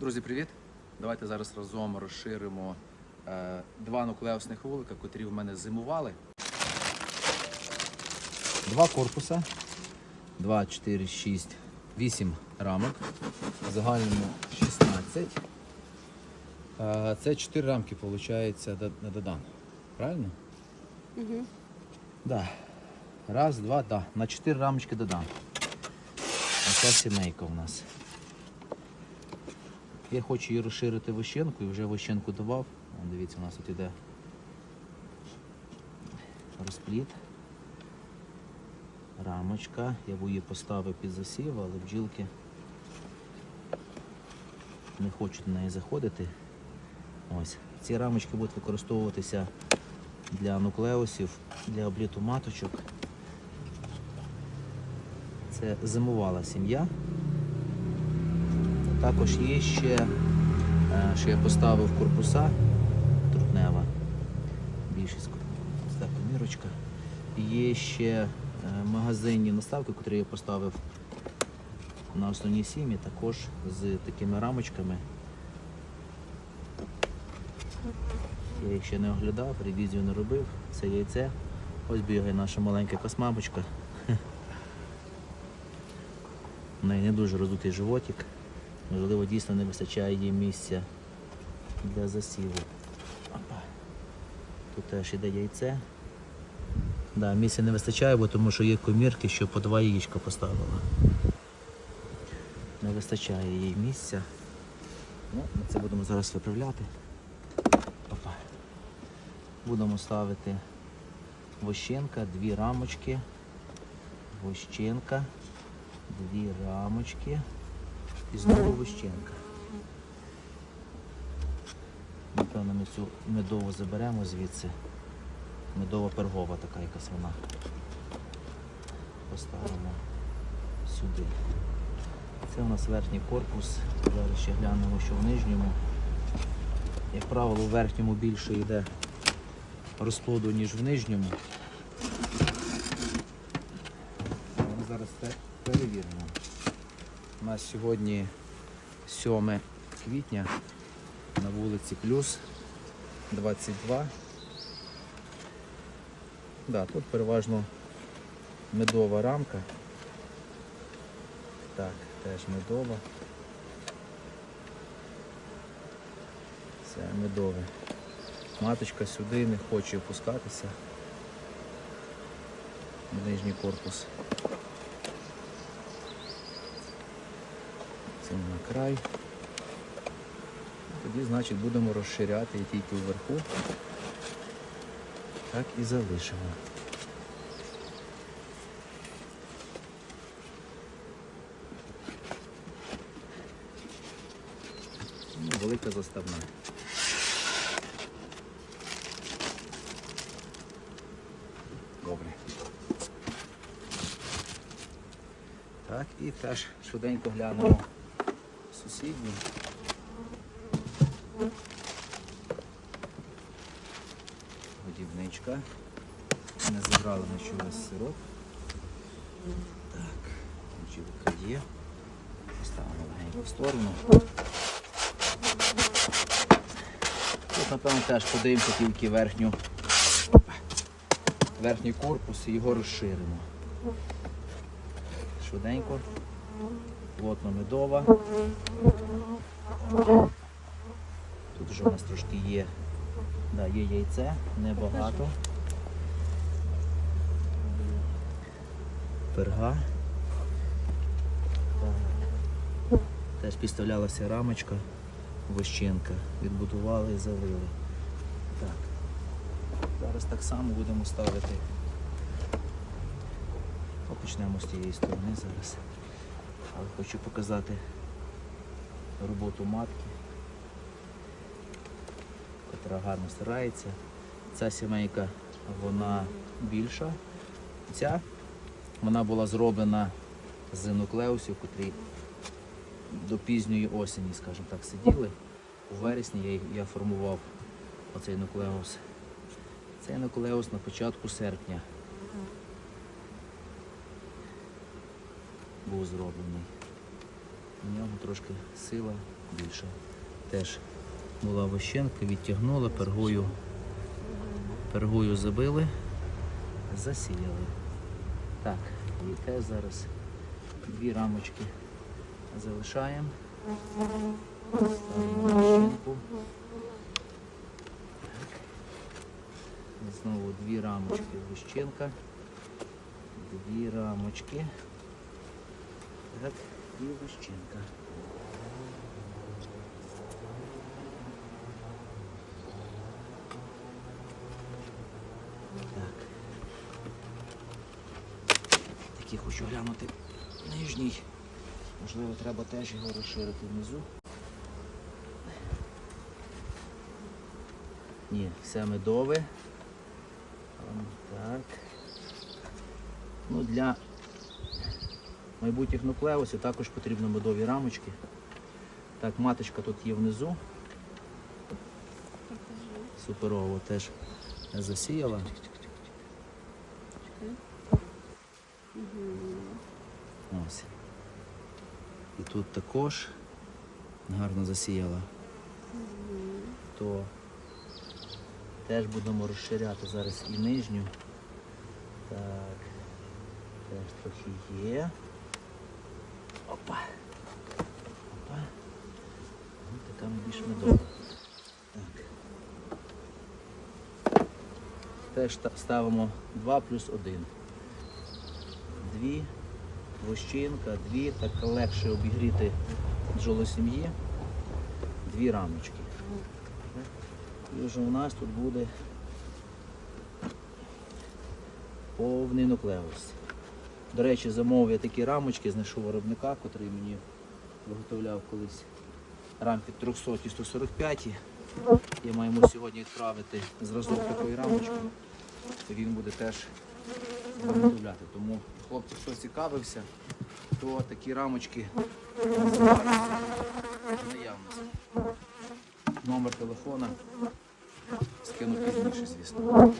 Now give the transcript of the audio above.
Друзі, привіт! Давайте зараз разом розширимо е, два нуклеусних вулика, котрі в мене зимували. Два корпуса. 2, 4, 6, 8 рамок. В загальному 16. Е, це 4 рамки, виходить, на додан. Правильно? Угу. Да. Раз, два, да. На 4 рамочки додам. Оця сімейка у нас. Я хочу її розширити вощенку і вже вощенку давав. Вон, Дивіться, у нас тут іде розпліт. Рамочка. Я б її поставив під засів, але бджілки не хочуть на неї заходити. Ось. Ці рамочки будуть використовуватися для нуклеусів, для обліту маточок. Це зимувала сім'я. Також є ще, е, що я поставив корпуса трутнева. Більшість така мірочка. Є ще е, магазинні наставки, які я поставив на основній сім'ї, також з такими рамочками. Я їх ще не оглядав, ревізію не робив. Це яйце. Ось бігає наша маленька космамочка. У неї не дуже роздутий животик. Можливо, дійсно не вистачає їй місця для засіву. Опа. Тут теж іде яйце. Да, місця не вистачає, бо тому що є комірки, що по два яєчка поставила. Не вистачає їй місця. Ну, ми це будемо зараз виправляти. Опа. Будемо ставити вощенка, дві рамочки, вощенка, дві рамочки і знову вощенка. Напевно, ми цю медову заберемо звідси. Медова пергова така якась вона. Поставимо сюди. Це у нас верхній корпус. Зараз ще глянемо, що в нижньому. Як правило, у верхньому більше йде розплоду, ніж в нижньому. Ми зараз це перевіримо. У нас сьогодні 7 квітня на вулиці Плюс 22. Да, тут переважно медова рамка. Так, теж медова. Це медове. Маточка сюди не хоче опускатися. Нижній корпус. Це на край. Тоді, значить, будемо розширяти і тільки вверху. Так і залишимо. Ну, Велика заставна. Добре. Так, і теж швиденько глянемо сусідню. Годівничка. Не забрали на що весь сироп. Так, бджілка є. Поставимо легенько в сторону. Тут, напевно, теж подивимося тільки верхню, верхній корпус і його розширимо. Швиденько. Плотно медова. Тут вже у нас трошки є, да, є яйце, небагато. Перга. Теж підставлялася рамочка вощенка. Відбудували і залили. Так. Зараз так само будемо ставити. Почнемо з тієї сторони зараз. Але хочу показати роботу матки, котра гарно старається. Ця сімейка вона більша. Ця вона була зроблена з нуклеусів, котрі до пізньої осені, скажімо так, сиділи. У вересні я, я формував оцей нуклеус. Цей нуклеус на початку серпня був зроблений. У нього трошки сила більша. Теж була вощенка, відтягнула, пергою, пергою забили, засіяли. Так, і теж зараз дві рамочки залишаємо. Ставимо вощенку. Знову дві рамочки вощенка. Дві рамочки. Так, і вощенка. Так. Такий хочу глянути нижній. Можливо, треба теж його розширити внизу. Ні, все медове. Так. Ну, для майбутніх нуклеусів також потрібно медові рамочки. Так, маточка тут є внизу. Суперово теж засіяла. Ось. І тут також гарно засіяла. То теж будемо розширяти зараз і нижню. Так. Теж трохи є. Опа. Опа. Ну, така більш медова. Так. Теж ставимо 2 плюс 1. Дві, вощинка, дві, так легше обігріти бджолосім'ї. Дві рамочки. І вже у нас тут буде повний нуклеус. До речі, замовив я такі рамочки, знайшов виробника, котрий мені виготовляв колись рамки 300 і 145. Я йому сьогодні відправити зразок такої рамочки. Він буде теж виготовляти. Тому, хлопці, хто цікавився, то такі рамочки наявності. Номер телефона скину пізніше, звісно.